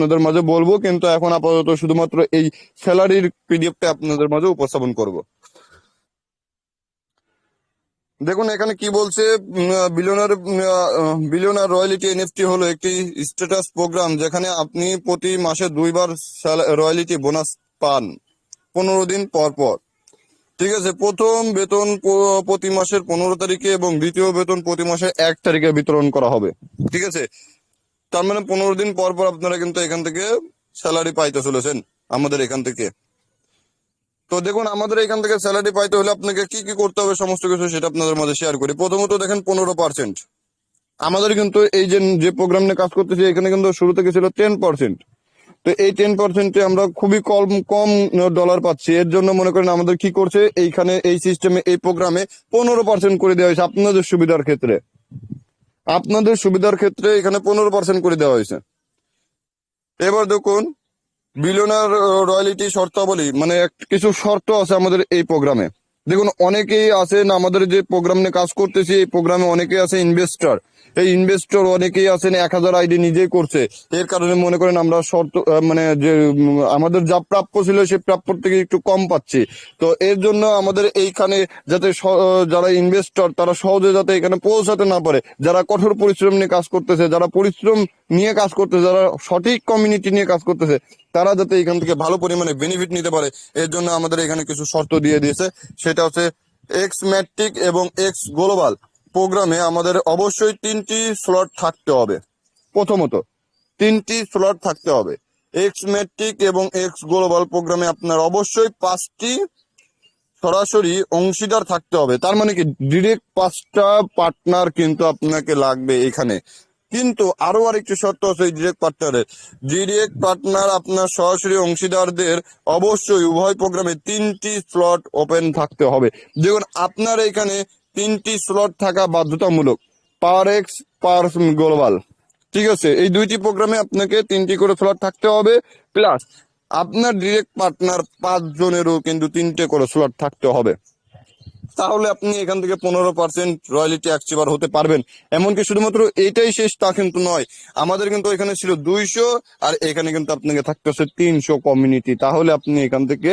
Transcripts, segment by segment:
আপনাদের মাঝে বলব, কিন্তু এখন আপাতত শুধুমাত্র এই স্যালারির পিডিএফটা আপনাদের মাঝে উপস্থাপন করব। দেখুন, এখানে কি বলছে বিলিয়নার বিলিয়নার রয়্যালিটি এনএফটি হলো একটি স্ট্যাটাস প্রোগ্রাম যেখানে আপনি প্রতি মাসে দুইবার রয়্যালিটি বোনাস পান, পনেরো দিন পর পর। ঠিক আছে, প্রথম বেতন প্রতি মাসের পনেরো তারিখে এবং দ্বিতীয় বেতন প্রতি মাসের এক তারিখে বিতরণ করা হবে। ঠিক আছে তার মানে পনেরো দিন পর পর আপনারা কিন্তু এখান থেকে স্যালারি পাইতে চলেছেন, আমাদের এখান থেকে। তো দেখুন, আমাদের এখান থেকে স্যালারি পাইতে হলে আপনাকে কি কি করতে হবে সমস্ত কিছু সেটা আপনাদের মধ্যে শেয়ার করি। প্রথমত দেখেন, পনেরো পার্সেন্ট আমাদের কিন্তু এই যে যে প্রোগ্রাম নিয়ে কাজ করতেছি, এখানে কিন্তু শুরু থেকে ছিল টেন পার্সেন্ট তো এই টেন পার্সেন্টে আমরা খুবই কম কম ডলার পাচ্ছি। এর জন্য মনে করেন আমাদের কি করছে, এইখানে এই সিস্টেমে এই প্রোগ্রামে পনেরো পার্সেন্ট করে দেওয়া হয়েছে আপনাদের সুবিধার ক্ষেত্রে। আপনাদের সুবিধার ক্ষেত্রে এখানে পনেরো পার্সেন্ট করে দেওয়া হয়েছে। এবার দেখুন বিলিয়নার রয়্যালিটি শর্তাবলী মানে কিছু শর্ত আছে আমাদের এই প্রোগ্রামে দেখুন, অনেকেই আছেন, আমাদের যে প্রোগ্রাম নিয়ে কাজ করতেছি, এই প্রোগ্রামে অনেকেই আছে ইনভেস্টর এই ইনভেস্টর অনেকেই আছেন, এক হাজার আইডি নিজেই করছে। এর কারণে মনে করেন আমরা শর্ত মানে যে আমাদের যা প্রাপ্য ছিল সে প্রাপ্যর থেকে একটু কম পাচ্ছি। তো এর জন্য আমাদের এইখানে যাতে যারা ইনভেস্টর তারা সহজে যাতে এখানে পৌঁছাতে না পারে, যারা কঠোর পরিশ্রম নিয়ে কাজ করতেছে, যারা পরিশ্রম নিয়ে কাজ করতেছে, যারা সঠিক কমিউনিটি নিয়ে কাজ করতেছে, তারা যাতে এখান থেকে ভালো পরিমাণে বেনিফিট নিতে পারে, এর জন্য আমাদের এখানে কিছু শর্ত দিয়ে দিয়েছে। সেটা হচ্ছে এক্স ম্যাট্রিক এবং এক্স গ্লোবাল প্রোগ্রামে আমাদের অবশ্যই তিনটি স্লট থাকতে হবে। প্রথমত, তিনটি স্লট থাকতে হবে। এক্স মেট্রিক এবং এক্স গ্লোবাল প্রোগ্রামে আপনার অবশ্যই পাঁচটি সরাসরি অংশীদার থাকতে হবে। তার মানে কি ডিরেক্ট পাঁচটা পার্টনার কিন্তু আপনাকে লাগবে এখানে। কিন্তু আরও আরেকটি শর্ত আছে ডিরেক্ট পার্টনারের ডিরেক্ট পার্টনার আপনার সরাসরি অংশীদারদের অবশ্যই উভয় প্রোগ্রামে তিনটি স্লট ওপেন থাকতে হবে। দেখুন, আপনার এখানে তিনটি স্লট থাকা বাধ্যতামূলক পাওয়ার এক্স পাওয়ার গ্লোবাল ঠিক আছে, এই দুইটি প্রোগ্রামে আপনাকে তিনটি করে স্লট থাকতে হবে প্লাস আপনার ডিরেক্ট পার্টনার পাঁচ জনেরও কিন্তু তিনটে করে স্লট থাকতে হবে। তাহলে আপনি এখান থেকে পনেরো পার্সেন্ট রয়্যালিটি অ্যাক্টিভার হতে পারবেন। এমনকি শুধুমাত্র এইটাই শেষ, তা কিন্তু নয়, আমাদের কিন্তু এখানে ছিল দুইশো, আর এখানে কিন্তু আপনাকে থাকতে হচ্ছে তিনশো কমিউনিটি তাহলে আপনি এখান থেকে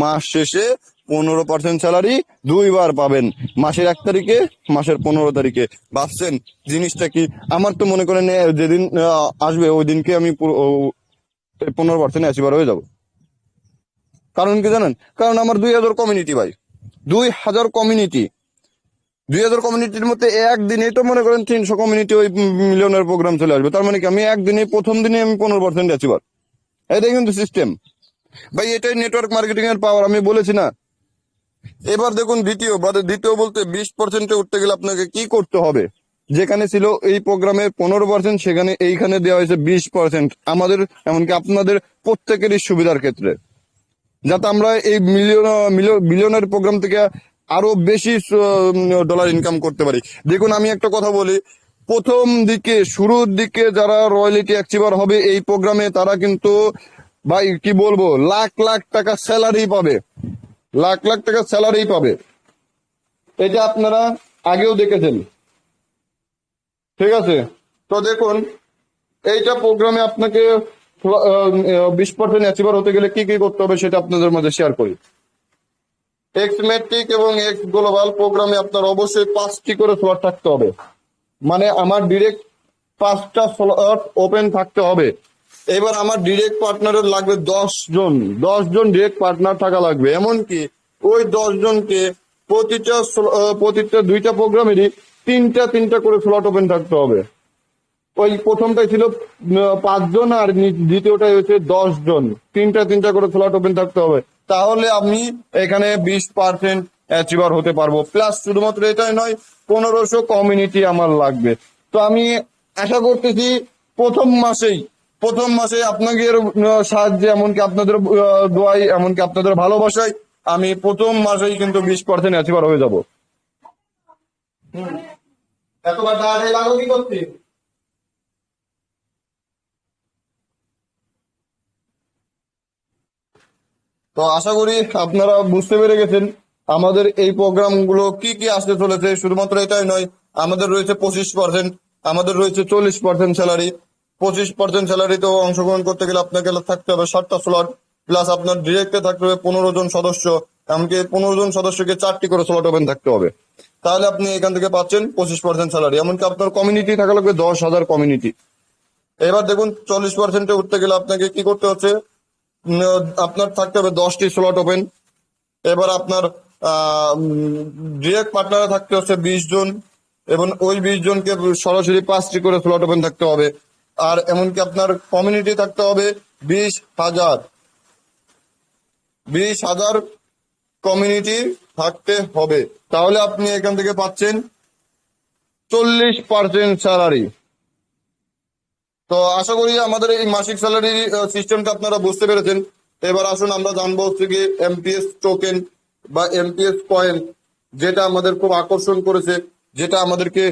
মাস শেষে পনেরো পার্সেন্ট স্যালারি দুইবার পাবেন। মাসের এক তারিখে, মাসের পনেরো তারিখে। বাসছেন জিনিসটা কি? আমার তো মনে করেন যেদিন আসবে, ওই দিনকে আমি পনেরো পার্সেন্ট অ্যাচিভার হয়ে যাব। কারণ কি জানেন? কারণ আমার দুই হাজার কমিউনিটি ভাই। দুই হাজার কমিউনিটি দুই হাজার কমিউনিটির মধ্যে একদিনে তো মনে করেন তিনশো কমিউনিটি ওই মিলিয়নের প্রোগ্রাম চলে আসবে। তার মানে কি, আমি একদিনে প্রথম দিনে আমি পনেরো পার্সেন্ট অ্যাচিভার এটাই কিন্তু সিস্টেম ভাই, এটাই নেটওয়ার্ক মার্কেটিং এর পাওয়ার আমি বলেছি না। এবার দেখুন দ্বিতীয় বা দ্বিতীয় বলতে বিশ পার্সেন্টে উঠতে গেলে আপনাকে কি করতে হবে? যেখানে ছিল এই প্রোগ্রামে পনেরো পার্সেন্ট সেখানে এইখানে দেওয়া হয়েছে বিশ পার্সেন্ট আমাদের, এমনকি আপনাদের প্রত্যেকেরই সুবিধার ক্ষেত্রে। যাতে আমরা এই মিলিয়ন বিলিয়নের প্রোগ্রাম থেকে আরও বেশি ডলার ইনকাম করতে পারি। দেখুন, আমি একটা কথা বলি। প্রথম দিকে, শুরুর দিকে যারা রয়্যালিটি অ্যাক্টিভার হবে এই প্রোগ্রামে তারা কিন্তু, ভাই, কি বলব? লাখ লাখ টাকা স্যালারি পাবে। লাখ লাখ টাকা স্যালারি পাবে। এটা আপনারা আগেও দেখেছেন। ঠিক আছে? তো দেখুন, এইটা প্রোগ্রামে আপনাকে বিশ পার্সেন্ট অ্যাচিভার হতে গেলে কি কি করতে হবে সেটা আপনাদের মধ্যে শেয়ার করি। এক্স মেট্রিক এবং এক্স গ্লোবাল প্রোগ্রামে আপনার অবশ্যই পাঁচটি করে স্লট থাকতে হবে। মানে আমার ডিরেক্ট পাঁচটা স্লট ওপেন থাকতে হবে। এবার আমার ডিরেক্ট পার্টনারের লাগবে দশ জন দশ জন ডিরেক্ট পার্টনার থাকা লাগবে। এমনকি ওই দশ জনকে প্রতিটা প্রতিটা দুইটা প্রোগ্রামেরই তিনটা তিনটা করে স্লট ওপেন থাকতে হবে। ওই প্রথমটাই ছিল পাঁচজন আর দ্বিতীয়টাই হচ্ছে দশ জন। তিনটা তিনটা করে স্লট ওপেন থাকতে হবে। তাহলে আমি এখানে বিশ পার্সেন্ট অ্যাচিভার হতে পারব। প্লাস শুধুমাত্র এটাই নয়, পনেরোশো কমিউনিটি আমার লাগবে। তো আমি আশা করতেছি প্রথম মাসেই প্রথম মাসে আপনাদের আহ, সাহায্যে এমনকি আপনাদের দোয়াই এমনকি আপনাদের ভালোবাসায় আমি প্রথম মাসেই কিন্তু বিশ পার্সেন্ট অ্যাচিভার হয়ে যাব। এতবার তাড়াতাড়ি লাগো কি করতে? তো আশা করি আপনারা বুঝতে পেরে গেছেন আমাদের এই প্রোগ্রামগুলো কি কি আসতে চলেছে শুধুমাত্র এটাই নয় আমাদের রয়েছে পঁচিশ পার্সেন্ট আমাদের রয়েছে চল্লিশ পার্সেন্ট স্যালারি পঁচিশ পার্সেন্ট স্যালারিতেও অংশগ্রহণ করতে গেলে আপনাকে থাকতে হবে। ষাটটা স্লট প্লাস আপনার ডিরেক্টে থাকতে হবে পনেরো জন সদস্য। এমনকি পনেরো জন সদস্যকে চারটি করে স্লট ওপেন থাকতে হবে। তাহলে আপনি এখান থেকে পাচ্ছেন পঁচিশ পার্সেন্ট স্যালারি এমনকি আপনার কমিউনিটি থাকা লাগবে দশ হাজার কমিউনিটি এবার দেখুন চল্লিশ পার্সেন্টে উঠতে গেলে আপনাকে কি করতে হচ্ছে? আপনার থাকতে হবে দশটি স্লট ওপেন এবার আপনার ডিরেক্ট পার্টনারে থাকতে হচ্ছে বিশ জন। এবং ওই বিশ জনকে সরাসরি পাঁচটি করে স্লট ওপেন থাকতে হবে। আর এমনকি আপনার কমিউনিটি থাকতে হবে বিশ হাজার। বিশ হাজার কমিউনিটি থাকতে হবে। তাহলে আপনি এখান থেকে পাচ্ছেন চল্লিশ পার্সেন্ট স্যালারি তো আশা করি আমাদের এই মাসিক স্যালারি সিস্টেমটা আপনারা বুঝতে পেরেছেন। এবার আসুন আমরা জানব হচ্ছে কি এমপিএস টোকেন বা এমপিএস কয়েন যেটা আমাদের খুব আকর্ষণ করেছে, যেটা আমাদেরকে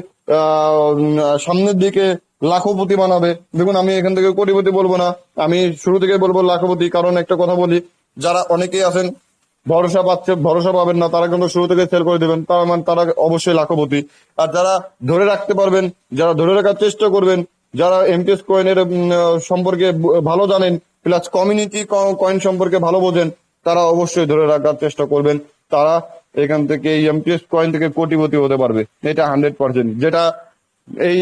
সামনের দিকে লাখপতি বানাবে। দেখুন, আমি এখান থেকে কোটিপতি বলব না। আমি শুরু থেকে বলব লাখপতি। কারণ একটা কথা বলি, যারা অনেকেই আছেন, ভরসা পাচ্ছে, ভরসা পাবেন না, তারা কিন্তু শুরু থেকে সেল করে দেবেন। তার মানে তারা অবশ্যই লাখপতি। আর যারা ধরে রাখতে পারবেন, যারা ধরে রাখার চেষ্টা করবেন, যারা এমটিএস কয়েনের সম্পর্কে ভালো জানেন প্লাস কমিউনিটি কয়েন সম্পর্কে ভালো বোঝেন, তারা অবশ্যই ধরে রাখার চেষ্টা করবেন। তারা এখান থেকে এই এমটিএস কয়েন থেকে কোটিপতি হতে পারবে। এটা হান্ড্রেড পার্সেন্ট যেটা এই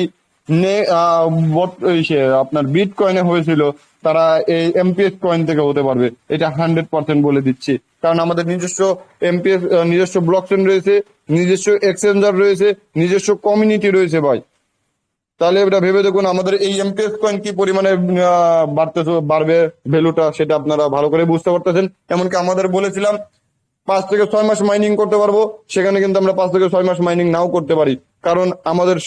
আপনার বিট কয়েনে হয়েছিল, তারা এই এমপিএস কয়েন থেকে হতে পারবে। এটা হান্ড্রেড পার্সেন্ট বলে দিচ্ছি। কারণ আমাদের নিজস্ব এমপিএস নিজস্ব ব্লক চেন রয়েছে, নিজস্ব এক্সচেঞ্জার রয়েছে, নিজস্ব কমিউনিটি রয়েছে ভাই। তাহলে এটা ভেবে দেখুন, আমাদের এই এমপিএস কয়েন কি পরিমাণে বাড়তে বাড়বে ভ্যালুটা সেটা আপনারা ভালো করে বুঝতে পারতেছেন। এমনকি আমাদের বলেছিলাম পাঁচ থেকে ছয় মাস মাইনিং করতে পারব, সেখানে কিন্তু আমরা পাঁচ থেকে ছয় মাস মাইনিং নাও করতে পারি। কারণ আমাদের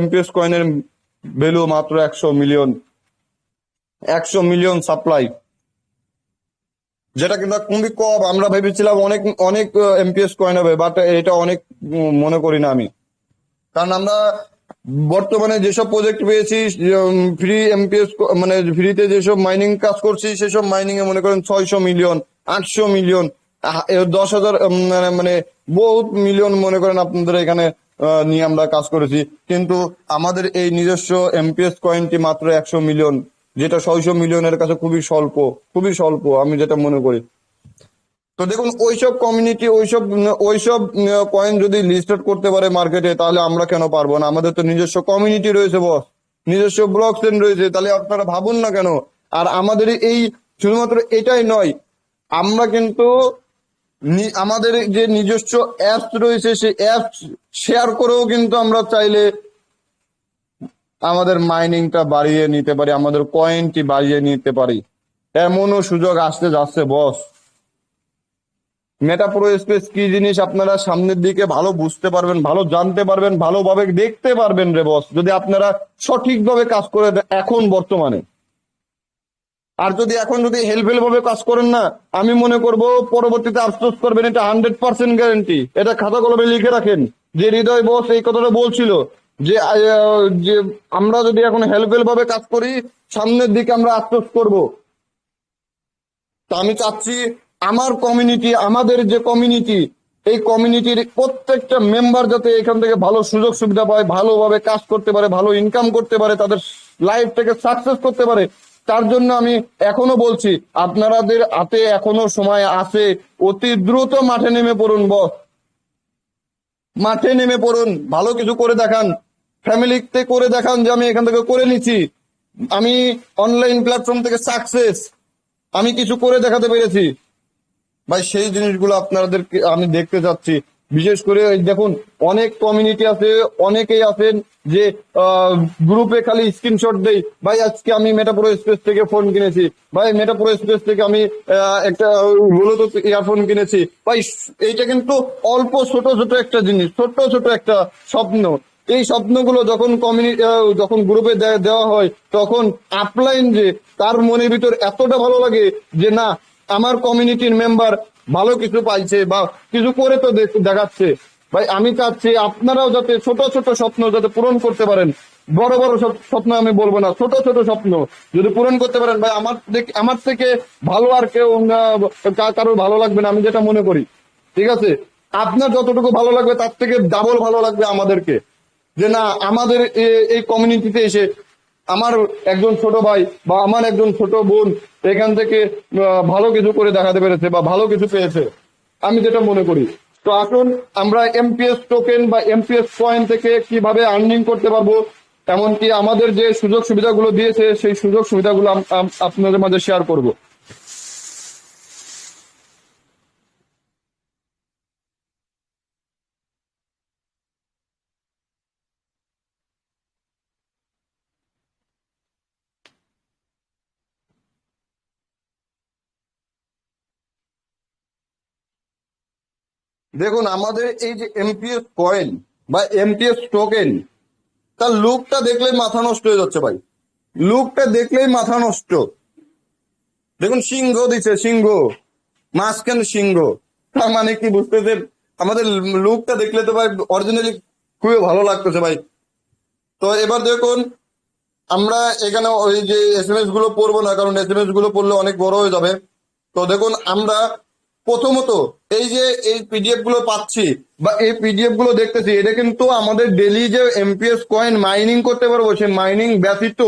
এমপিএস কয়েনের ভ্যালু মাত্র একশো মিলিয়ন একশো মিলিয়ন সাপ্লাই যেটা কিন্তু খুবই কম, আমরা ভেবেছিলাম অনেক অনেক এমপিএস কয়েন হবে বাট এটা অনেক মনে করি না আমি। কারণ আমরা বর্তমানে যেসব প্রজেক্ট পেয়েছি ফ্রি এমপিএস মানে ফ্রিতে যেসব মাইনিং কাজ করছি, সেসব মাইনিং এ মনে করেন ছয়শো মিলিয়ন আটশো মিলিয়ন দশ হাজার মানে মানে বহুত মিলিয়ন মনে করেন আপনাদের এখানে নিয়ে আমরা কাজ করেছি। কিন্তু আমাদের এই নিজস্ব এমপিএস কয়েনটি মাত্র একশো মিলিয়ন যেটা ছয়শো মিলিয়নের কাছে খুবই স্বল্প খুবই স্বল্প, আমি যেটা মনে করি। তো দেখুন, ওইসব কমিউনিটি ওইসব ওইসব কয়েন যদি লিস্টেড করতে পারে মার্কেটে তাহলে আমরা কেন পারব না? আমাদের তো নিজস্ব কমিউনিটি রয়েছে বস নিজস্ব ব্লক চেন রয়েছে, তাহলে আপনারা ভাবুন না কেন? আর আমাদের এই, শুধুমাত্র এটাই নয়, আমরা কিন্তু আমাদের যে নিজস্ব অ্যাপস রয়েছে, সেই অ্যাপস শেয়ার করেও কিন্তু আমরা চাইলে আমাদের মাইনিংটা বাড়িয়ে নিতে পারি, আমাদের কয়েনটি বাড়িয়ে নিতে পারি। এমনও সুযোগ আসতে যাচ্ছে বস মেটাপ্রো স্পেস কি জিনিস আপনারা সামনের দিকে ভালো বুঝতে পারবেন, ভালো জানতে পারবেন, ভালোভাবে দেখতে পারবেন রে বস যদি আপনারা সঠিকভাবে কাজ করে এখন বর্তমানে। আর যদি এখন যদি হেলফেল ভাবে কাজ করেন না, আমি মনে করব পরবর্তীতে আফসোস করবেন, এটা হান্ড্রেড পার্সেন্ট গ্যারেন্টি এটা খাতা কলমে লিখে রাখেন। যে হৃদয় বস এই কথাটা বলছিল যে যে আমরা যদি এখন হেলফেল ভাবে কাজ করি, সামনের দিকে আমরা আফসোস করব। তা আমি চাচ্ছি আমার কমিউনিটি আমাদের যে কমিউনিটি এই কমিউনিটির প্রত্যেকটা মেম্বার যাতে এখান থেকে ভালো সুযোগ সুবিধা পায়, ভালোভাবে কাজ করতে পারে, ভালো ইনকাম করতে পারে, তাদের লাইফটাকে সাকসেস করতে পারে তার জন্য আমি এখনও বলছি আপনাদের হাতে এখনও সময় আছে। অতি দ্রুত মাঠে নেমে পড়ুন, বস। মাঠে নেমে পড়ুন, ভালো কিছু করে দেখান। ফ্যামিলিতে করে দেখান যে আমি এখান থেকে করে নিচ্ছি। আমি অনলাইন প্ল্যাটফর্ম থেকে সাকসেস। আমি কিছু করে দেখাতে পেরেছি। ভাই, সেই জিনিসগুলো আপনাদেরকে আমি দেখতে চাচ্ছি। বিশেষ করে দেখুন, অনেক কমিউনিটি আছে, অনেকেই আছেন যে গ্রুপে খালি স্ক্রিনশট দেই, ভাই, আজকে আমি মেটাপ্রো স্পেস থেকে ফোন কিনেছি। ভাই মেটাপ্রো স্পেস থেকে আমি একটা ব্লুটুথ ইয়ারফোন কিনেছি। ভাই, এইটা কিন্তু অল্প, ছোট ছোট একটা জিনিস, ছোট ছোট একটা স্বপ্ন। এই স্বপ্নগুলো যখন কমিউনিটি যখন গ্রুপে দেওয়া হয়, তখন আপলাইন যে, তার মনের ভিতর এতটা ভালো লাগে যে, না, আমার কমিউনিটির মেম্বার ভালো কিছু পাইছে বা কিছু করে তো দেখাচ্ছে। ভাই আমি চাচ্ছি আপনারাও যাতে ছোট ছোট স্বপ্ন যাতে পূরণ করতে পারেন। বড় বড় স্বপ্ন আমি বলব না ছোট ছোট স্বপ্ন যদি পূরণ করতে পারেন। ভাই আমার আমার থেকে ভালো আর কেউ আহ, কা- ভালো লাগবে না আমি যেটা মনে করি। ঠিক আছে? আপনার যতটুকু ভালো লাগবে তার থেকে ডাবল ভালো লাগবে আমাদেরকে। যে না আমাদের এই কমিউনিটিতে এসে আমার একজন ছোট ভাই বা আমার একজন ছোট বোন এখান থেকে ভালো কিছু করে দেখাতে পেরেছে বা ভালো কিছু পেয়েছে। আমি যেটা মনে করি, তো আসুন আমরা এমপিএস টোকেন বা এমপিএস কয়েন থেকে কীভাবে আর্নিং করতে পারব, এমনকি আমাদের যে সুযোগ সুবিধাগুলো দিয়েছে, সেই সুযোগ সুবিধাগুলো আপনাদের মাঝে শেয়ার করব। দেখুন, আমাদের এই যে এমপিএস কয়েন বা এমপিএস টোকেন তার লুকটা দেখলেই মাথা নষ্ট হয়ে যাচ্ছে ভাই। লুকটা দেখলেই মাথা নষ্ট। দেখুন, সিংহ দিছে, সিংহ। মাঝখানে সিংহ। তার মানে কি বুঝতেছেন আমাদের লুকটা দেখলে তো ভাই অরিজিনালি খুবই ভালো লাগতেছে ভাই। তো এবার দেখুন, আমরা এখানে ওই যে এস এম এসগুলো পড়ব না, কারণ এস এম এসগুলো পড়লে অনেক বড় হয়ে যাবে। তো দেখুন, আমরা প্রথমত এই যে এই পিডিএফগুলো পাচ্ছি বা এই পিডিএফগুলো দেখতেছি, এটা কিন্তু আমাদের ডেলি যে এমপিএস কয়েন মাইনিং করতে পারব, সেই মাইনিং ব্যতীত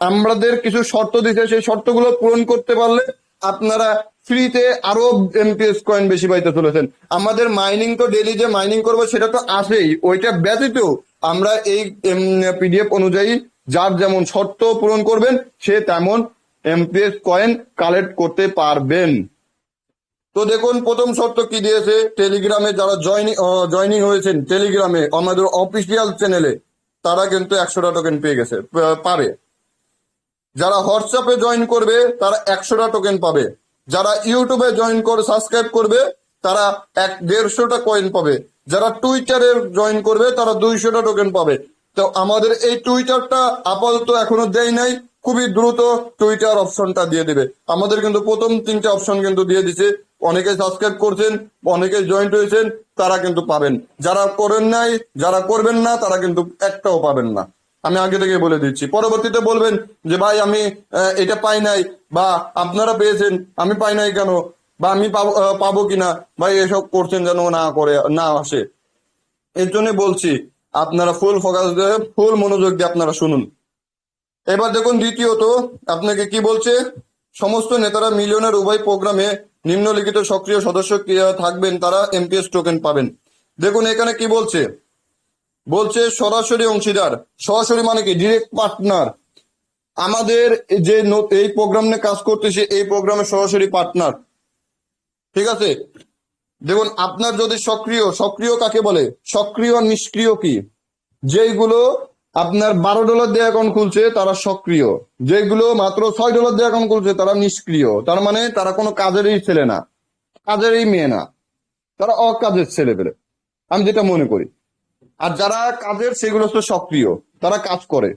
আমাদের কিছু শর্ত দিতে সেই শর্তগুলো পূরণ করতে পারলে আপনারা ফ্রিতে আরও এমপিএস কয়েন বেশি পাইতে চলেছেন। আমাদের মাইনিং তো ডেলি যে মাইনিং করব, সেটা তো আছেই ওইটা ব্যতীত আমরা এই পিডিএফ অনুযায়ী যার যেমন শর্ত পূরণ করবেন, সে তেমন এমপিএস কয়েন কালেক্ট করতে পারবেন। তো দেখুন, প্রথম শর্ত কি দিয়েছে? টেলিগ্রামে যারা জয়নিং হয়েছেন টেলিগ্রামে আমাদের অফিসিয়াল চ্যানেলে তারা কিন্তু একশোটা টোকেন পেয়ে গেছে, পা- পাবে যারা হোয়াটসঅ্যাপে জয়েন করবে, তারা একশোটা টোকেন পাবে। যারা ইউটিউবে জয়েন করে সাবস্ক্রাইব করবে, তারা এক দেড়শোটা কয়েন পাবে। যারা টুইটারে জয়েন করবে, তারা দুইশোটা টোকেন পাবে। তো আমাদের এই টুইটারটা আপাতত এখনও দেয় নাই, খুবই দ্রুত টুইটার অপশনটা দিয়ে দিবে। আমাদের কিন্তু প্রথম তিনটে অপশন কিন্তু দিয়ে দিছে। অনেকে সাবস্ক্রাইব করছেন, অনেকে জয়েন্ট হয়েছেন, তারা কিন্তু পাবেন। যারা করেন নাই, যারা করবেন না, তারা কিন্তু একটাও পাবেন না। আমি আগে থেকে বলে দিচ্ছি। পরবর্তীতে বলবেন যে, ভাই, আমি এটা পাই নাই, বা আপনারা পেয়েছেন, আমি পাই নাই কেন? বা আমি পাবো পাবো কিনা? ভাই, এসব করছেন যেন না করে, না আসে। এর জন্য বলছি, আপনারা ফুল ফোকাস দিয়ে ফুল মনোযোগ দিয়ে আপনারা শুনুন। এবার দেখুন দ্বিতীয়ত, আপনাকে কি বলছে? সমস্ত নেতারা মিলিয়নের উভয় প্রোগ্রামে নিম্নলিখিত সক্রিয় সদস্য থাকবেন তারা এমপিএস টোকেন পাবেন। দেখুন এখানে কি বলছে। বলছে সরাসরি অংশীদার। সরাসরি মানে কি? ডিরেক্ট পার্টনার আমাদের যে এই প্রোগ্রাম নিয়ে কাজ করতেছে, এই প্রোগ্রামে সরাসরি পার্টনার ঠিক আছে? দেখুন, আপনার যদি সক্রিয় সক্রিয় কাকে বলে? সক্রিয় নিষ্ক্রিয় কি? যেগুলো আপনার বারো ডলার দিয়ে অ্যাকাউন্ট খুলছে, তারা সক্রিয়। যেগুলো মাত্র ছয় ডলার দিয়ে অ্যাকাউন্ট খুলছে, তারা নিষ্ক্রিয়। তার মানে তারা কোনো কাজেরই ছেলে না। কাজেরই মেয়ে না। তারা অকাজের ছেলে পেলে আমি যেটা মনে করি। আর যারা কাজের, সেগুলো তো সক্রিয়। তারা কাজ করে।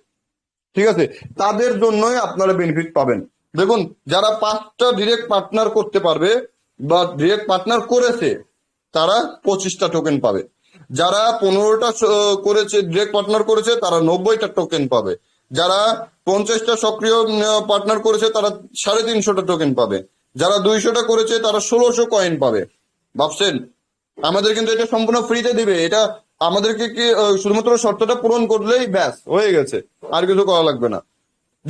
ঠিক আছে? তাদের জন্যই আপনারা বেনিফিট পাবেন। দেখুন, যারা পাঁচটা ডিরেক্ট পার্টনার করতে পারবে বা ডিরেক্ট পার্টনার করেছে, তারা পঁচিশটা টোকেন পাবে। যারা পনেরোটা করেছে ডিরেক্ট পার্টনার করেছে, তারা নব্বইটা টোকেন পাবে। যারা পঞ্চাশটা সক্রিয় পার্টনার করেছে, তারা সাড়ে তিনশোটা টোকেন পাবে। যারা দুইশোটা করেছে, তারা ষোলোশো কয়েন পাবে। ভাবছেন? আমাদের কিন্তু এটা সম্পূর্ণ ফ্রিতে দিবে। এটা আমাদেরকে কি শুধুমাত্র শর্তটা পূরণ করলেই ব্যাস, হয়ে গেছে। আর কিছু করা লাগবে না।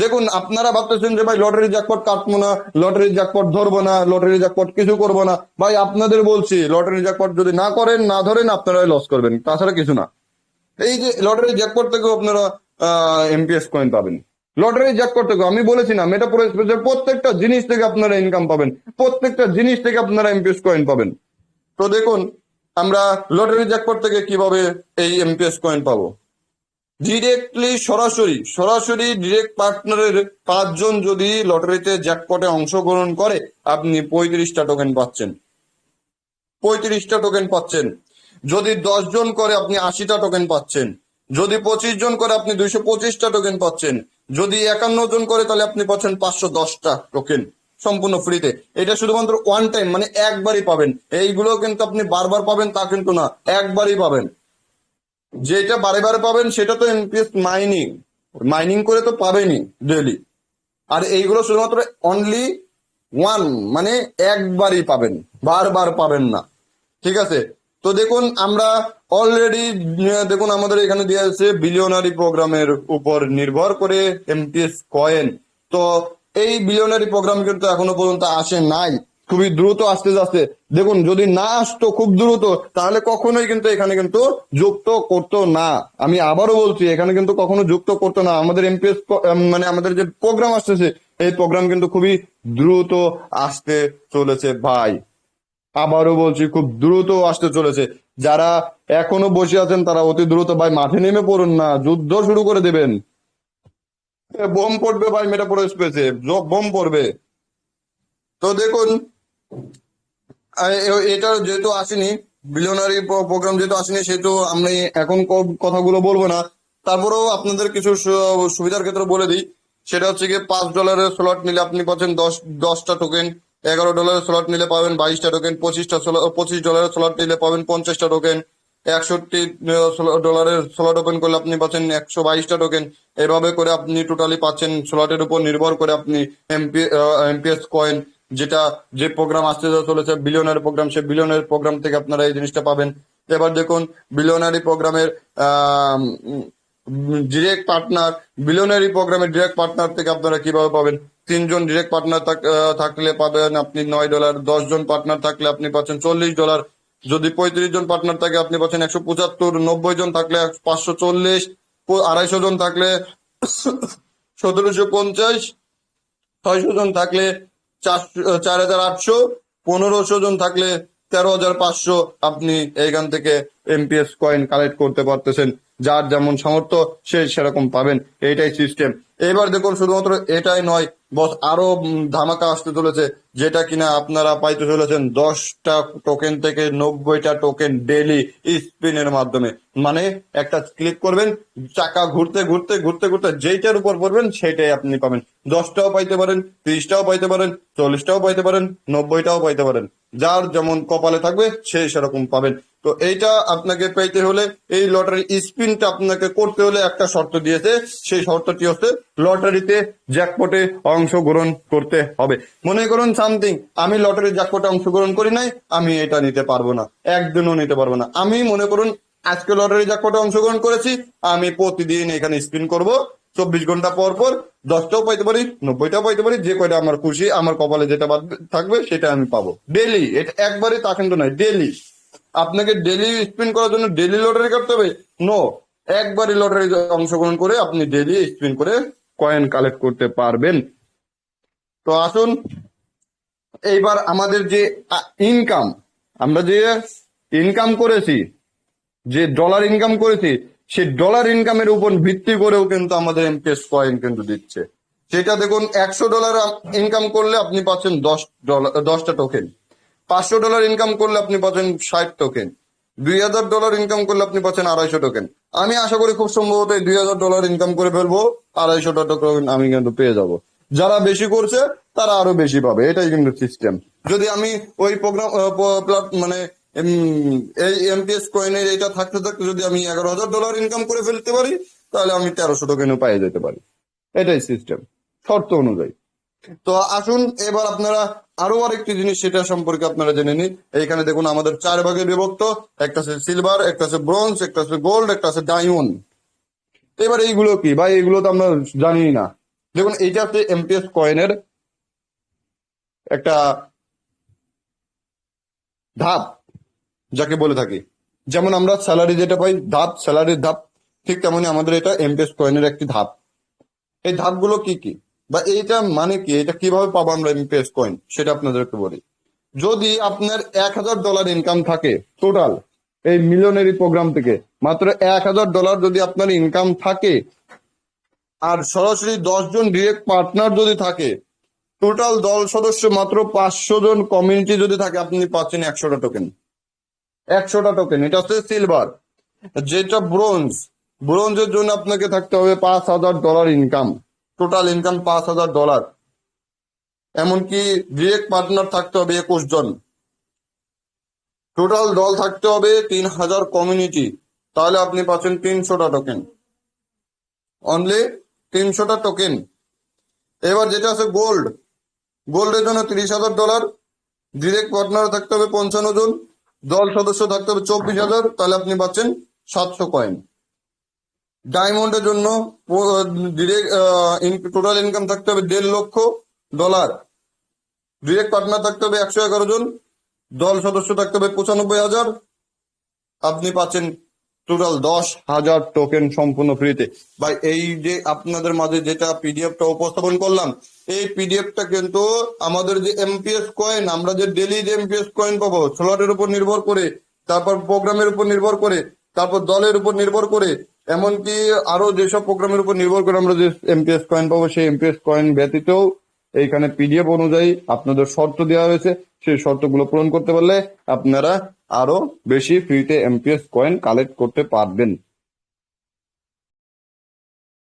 দেখুন, আপনারা ভাবতেছেন যে, ভাই লটারি জ্যাকপট কাটবো না লটারি জ্যাকপট ধরবো না লটারি জ্যাকপট কিছু করব না। ভাই, আপনাদের বলছি লটারি জ্যাকপট যদি না করেন, না ধরেন, আপনারাই লস করবেন। তাছাড়া কিছু না। এই যে লটারি জ্যাকপট থেকেও আপনারা এমপিএস কয়েন পাবেন। লটারি জ্যাকপট থেকে আমি বলেছি না এক্সপ্রেসের প্রত্যেকটা জিনিস থেকে আপনারা ইনকাম পাবেন। প্রত্যেকটা জিনিস থেকে আপনারা এমপিএস কয়েন পাবেন। তো দেখুন, আমরা লটারি জ্যাকপট থেকে কীভাবে এই এমপিএস কয়েন পাবো? ডিরেক্টলি সরাসরি সরাসরি ডিরেক্ট পার্টনারের পাঁচজন যদি লটারিতে জ্যাকপটে অংশগ্রহণ করে, আপনি পঁয়ত্রিশটা টোকেন পাচ্ছেন। পঁয়ত্রিশটা টোকেন পাচ্ছেন। যদি জন করে, আপনি আশিটা টোকেন পাচ্ছেন। যদি পঁচিশ জন করে, আপনি দুইশো পঁচিশটা টোকেন পাচ্ছেন। যদি একান্ন জন করে, তাহলে আপনি পাচ্ছেন পাঁচশো দশটা টোকেন সম্পূর্ণ ফ্রিতে এটা শুধুমাত্র ওয়ান টাইম মানে একবারই পাবেন। এইগুলো কিন্তু আপনি বারবার পাবেন, তা কিন্তু না, একবারই পাবেন। যেটা বারে বারে পাবেন, সেটা তো এমপিএস মাইনিং মাইনিং করে তো পাবেনই ডেলি আর এইগুলো শুধুমাত্র অনলি ওয়ান মানে একবারই পাবেন, বারবার পাবেন না। ঠিক আছে? তো দেখুন, আমরা অলরেডি দেখুন, আমাদের এখানে দেওয়া আছে বিলিয়নারি প্রোগ্রামের উপর নির্ভর করে এমটিএস কয়েন তো এই বিলিয়নারি প্রোগ্রাম কিন্তু এখনও পর্যন্ত আসে নাই। খুবই দ্রুত আসতে যাচ্ছে দেখুন, যদি না আসতো খুব দ্রুত, তাহলে কখনোই কিন্তু এখানে কিন্তু যুক্ত করতো না। আমি আবারও বলছি, এখানে কিন্তু কখনো যুক্ত করতো না। আমাদের এমপিএস মানে আমাদের যে প্রোগ্রাম আসতেছে, এই প্রোগ্রাম কিন্তু খুবই দ্রুত আসতে চলেছে ভাই। আবারও বলছি, খুব দ্রুত আসতে চলেছে। যারা এখনও বসে আছেন, তারা অতি দ্রুত ভাই মাঠে নেমে পড়ুন না, যুদ্ধ শুরু করে দেবেন। বোম পড়বে ভাই মেটাপোর স্পেসে বোম পড়বে। তো দেখুন এটা যেহেতু আসেনি, বিলিয়নারি প্রোগ্রাম যেহেতু আসেনি, সেহেতু আমি এখন কথাগুলো বলব না। তারপরেও আপনাদের কিছু সুবিধার ক্ষেত্রে বলে দিই। সেটা হচ্ছে গিয়ে পাঁচ ডলারের স্লট নিলে আপনি পাচ্ছেন দশ, দশটা টোকেন এগারো ডলারের স্লট নিলে পাবেন বাইশটা টোকেন পঁচিশটা পঁচিশ ডলারের স্লট নিলে পাবেন পঞ্চাশটা টোকেন একষট্টি ডলারের স্লট ওপেন করলে আপনি পাচ্ছেন একশো বাইশটা টোকেন এভাবে করে আপনি টোটালি পাচ্ছেন স্লটের উপর নির্ভর করে আপনি এমপি এমপিএস কয়েন যেটা যে প্রোগ্রাম আসতে চলেছে বিলিয়নারি প্রোগ্রাম সেই বিলিয়নারি প্রোগ্রাম থেকে আপনারা এই জিনিসটা পাবেন। এবার দেখুন বিলিয়নারি প্রোগ্রামের ডিরেক্ট পার্টনার বিলিয়নারি প্রোগ্রামের ডিরেক্ট পার্টনার থেকে আপনারা কীভাবে পাবেন? তিনজন ডিরেক্ট পার্টনার থাকলে পাবেন আপনি নয় ডলার দশ জন পার্টনার থাকলে আপনি পাচ্ছেন চল্লিশ ডলার যদি পঁয়ত্রিশ জন পার্টনার থাকে, আপনি পাচ্ছেন একশো পঁচাত্তর, নব্বই জন থাকলে পাঁচশো চল্লিশ আড়াইশো জন থাকলে সতেরোশো পঞ্চাশ, ছয়শো জন থাকলে চার হাজার আটশো পনেরোশো জন থাকলে তেরো হাজার পাঁচশো আপনি এইখান থেকে এমপিএস কয়েন কালেক্ট করতে পারতেছেন। যার যেমন সামর্থ্য সে সেরকম পাবেন। এইটাই সিস্টেম এবার দেখুন, শুধুমাত্র এটাই নয় আরও ধামাকা আসতে চলেছে, যেটা কিনা আপনারা পাইতে চলেছেন দশটা টোকেন থেকে নব্বইটা টোকেন ডেলি স্পিনের মাধ্যমে। মানে একটা ক্লিক করবেন, চাকা ঘুরতে ঘুরতে ঘুরতে ঘুরতে যেইটার উপর পড়বেন সেটাই আপনি পাবেন। দশটাও পাইতে পারেন, ত্রিশটাও পাইতে পারেন, চল্লিশটাও পাইতে পারেন, নব্বইটাও পাইতে পারেন। যার যেমন কপালে থাকবে, সে সেরকম পাবেন। তো এইটা আপনাকে পেতে হলে এই লটারি স্পিনটা আপনাকে করতে হলে একটা শর্ত দিয়েছে। সেই শর্তটি হচ্ছে লটারিতে জ্যাকপটে অংশগ্রহণ করতে হবে। মনে করুন সামথিং, আমি লটারি জ্যাকপটে অংশগ্রহণ করি নাই, আমি এটা নিতে পারব না, একদিনও নিতে পারব না। আমি মনে করুন, আজকে লটারি জ্যাকপটে অংশগ্রহণ করেছি, আমি প্রতিদিন এখানে স্পিন করব। চব্বিশ ঘণ্টা পর পর দশটাও পাইতে পারি, নব্বইটাও পাইতে পারি, যে কয়টা আমার খুশি, আমার কপালে যেটা থাকবে সেটা আমি পাবো। ডেলি এটা একবারই তা কিন্তু নয় ডেলি আপনাকে ডেলি স্পিন করার জন্য ডেলি লটারি করতে হবে। নো একবারই লটারি অংশগ্রহণ করে আপনি ডেলি স্পিন করে কয়েন কালেক্ট করতে পারবেন। তো আসুন, এইবার আমাদের যে ইনকাম আমরা যে ইনকাম করেছি, যে ডলার ইনকাম করেছি সেই ডলার ইনকামের উপর ভিত্তি করেও কিন্তু আমাদের এমপিএস কয়েন কিন্তু দিচ্ছে। সেটা দেখুন, একশো ডলার ইনকাম করলে আপনি পাচ্ছেন দশ ডলার দশটা টোকেন পাঁচশো ডলার ইনকাম করলে আপনি পাচ্ছেন ষাট টোকেন দুই হাজার ডলার ইনকাম করলে আপনি পাচ্ছেন আড়াইশো টোকেন আমি আশা করি খুব সম্ভবত দুই হাজার ডলার ইনকাম করে ফেলব, আড়াইশো টোকেন আমি কিন্তু পেয়ে যাব। যারা বেশি করছে, তারা আরও বেশি পাবে, এটাই কিন্তু সিস্টেম যদি আমি ওই প্রোগ্রাম মানে এই এমপিএস কয়েনের এটা থাকতে থাকতে যদি আমি এগারো হাজার ডলার ইনকাম করে ফেলতে পারি, তাহলে আমি তেরোশো টোকেনও পেয়ে যেতে পারি। এটাই সিস্টেম শর্ত অনুযায়ী। তো আসুন, এবার আপনারা আরও আরেকটি জিনিস সেটা সম্পর্কে আপনারা জেনে নিন। এইখানে দেখুন, আমাদের চার ভাগে বিভক্ত। একটা আছে সিলভার একটা আছে ব্রোঞ্জ একটা আছে গোল্ড একটা আছে ডায়মন্ড এবার এইগুলো কি? ভাই, এগুলো তো আমরা জানি না। দেখুন, এইটা হচ্ছে এমপিএস কয়েনের একটা ধাপ। যাকে বলে থাকি। যেমন আমরা স্যালারি যেটা পাই, ধাপ স্যালারির ধাপ, ঠিক তেমনি আমাদের এটা এমপিএস কয়েনের একটি ধাপ। এই ধাপগুলো কি কি? বা এইটা মানে কি? এটা কীভাবে পাবো আমরা এমপিএস কয়েন সেটা আপনাদেরকে বলি। যদি আপনার এক হাজার ডলার ইনকাম থাকে টোটাল এই মিলিয়নারি প্রোগ্রাম থেকে, মাত্র এক হাজার ডলার যদি আপনার ইনকাম থাকে, আর সরাসরি জন ডিরেক্ট পার্টনার যদি থাকে টোটাল দল সদস্য মাত্র পাঁচশো জন কমিউনিটি যদি থাকে, আপনি পাচ্ছেন একশোটা টোকেন একশোটা টোকেন এটা হচ্ছে সিলভার যেটা ব্রোঞ্জ ব্রোঞ্জের জন্য আপনাকে থাকতে হবে পাঁচ হাজার ডলার ইনকাম টোটাল ইনকাম পাঁচ হাজার ডলার এমনকি ডিরেক্ট পার্টনার থাকতে হবে একুশ জন। টোটাল দল থাকতে হবে তিন হাজার কমিউনিটি তাহলে আপনি পাচ্ছেন তিনশোটা টোকেন অনলি তিনশোটা টোকেন এবার যেটা আছে গোল্ড গোল্ডের জন্য তিরিশ হাজার ডলার ডিরেক্ট পার্টনার থাকতে হবে পঞ্চান্ন জন। দল সদস্য থাকতে হবে চব্বিশ হাজার, তাহলে আপনি পাচ্ছেন সাতশো কয়েন ডায়মন্ডের জন্য টোটাল ইনকাম থাকতে হবে দেড় লক্ষ ডলার ডিরেক্ট পার্টনার থাকতে হবে একশো এগারো জন। দল সদস্য থাকতে হবে পঁচানব্বই হাজার। আপনি পাচ্ছেন টোটাল দশ হাজার টোকেন সম্পূর্ণ ফ্রিতে ভাই, এই যে আপনাদের মাঝে যেটা পিডিএফটা উপস্থাপন করলাম এই পিডিএফটা কিন্তু আমাদের যে এমপিএস কয়েন আমরা যে ডেলি যে এমপিএস কয়েন পাবো স্লটের উপর নির্ভর করে, তারপর প্রোগ্রামের উপর নির্ভর করে, তারপর দলের উপর নির্ভর করে, এমনকি আরও যেসব প্রোগ্রামের উপর নির্ভর করে আমরা যে এমপিএস কয়েন পাবো, সেই এমপিএস কয়েন ব্যতীতও এইখানে পিডিএফ অনুযায়ী আপনাদের শর্ত দেওয়া হয়েছে, সেই শর্তগুলো পূরণ করতে পারলে আপনারা আরও বেশি ফ্রিতে এমপিএস কয়েন কালেক্ট করতে পারবেন।